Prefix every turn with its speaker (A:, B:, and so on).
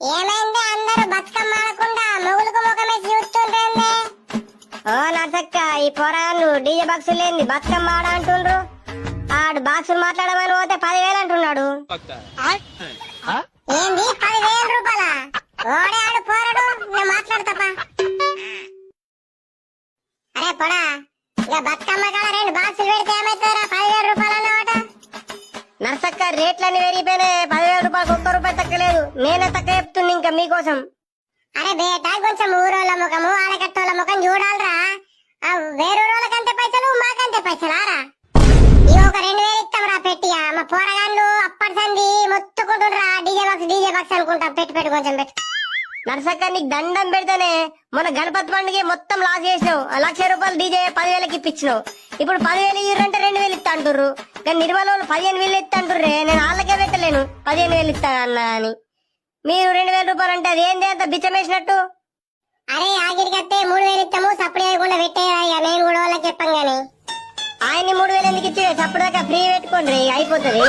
A: ఏమైంది అందరూ బతుకమ్మ ఆడకుండా మొగులకు ముఖమేసి చూస్తుంటే
B: ఓ నర్సక్క ఈ పొరాళ్ళు డీజే బాక్స్ లేని బతుకమ్మ ఆడ అంటుండ్రు. ఆడు బాక్సులు మాట్లాడమని పోతే పదివేలు అంటున్నాడు.
A: ఏంది? పదివేల రూపాయల? ఓడే ఆడు పోరడు నేను మాట్లాడతాపా అరే పొడా ఇక బతుకమ్మ కాడ రెండు బాక్సులు పెడితే అన్నమాట
B: నర్సక్క రేట్లన్నీ పెరిగిపోయినాయి. పదివేల రూపాయలకు ఒక్క రూపాయి తగ్గలేదు. నేనే తక్కువ చెప్తున్నా ఇంకా మీకోసం.
A: అరే బేటా కొంచెం ఊరోళ్ళ ముఖము ఆడకట్టోళ్ళ ముఖం చూడాలరా. ఆ వేరూరోళ్ళకంటే పైసలు మాకంటే పైసలు ఆరా ఇవి ఒక రెండు వేలు ఇస్తాం రా పెట్టియా మా పోరగాళ్ళు అప్పటి సంది మొత్తుకుంటుండ్రా. డీజే బాక్స్ డీజే బాక్స్ అనుకుంటా. పెట్టి పెట్టు కొంచెం పెట్టు.
B: నర్సక్క నీకు దండం పెడితేనే. మొన్న గణపతి పండుగ మొత్తం లాస్ చేసినావు. ఆ లక్ష రూపాయలు డీజే పదివేలకి ఇప్పించినావు. ఇప్పుడు పదివేలు ఇయ్యంటే రెండు వేలు ఇస్తా అంటుర్రు. కానీ నిర్మల వాళ్ళు పదిహేను వేలు ఇస్తా అంటుర్రే నేను వాళ్ళకే పెట్టలేను. పదిహేను వేలు ఇస్తా అన్నా అని. మీరు రెండు వేల రూపాయలు అంటే అది ఏంది అంత బిచ్చం వేసినట్టు?
A: అరే ఆగిరికత్తే మూడు వేలు ఇస్తాము సప్పుడు చేయకుండా పెట్టేయ్యా నేను కూడా వాళ్ళకి చెప్పాం గాని
B: ఆయన్ని మూడు వేలు ఎందుకు ఇచ్చి చప్పుడు దాకా ఫ్రీ పెట్టుకోండి అయిపోతుంది.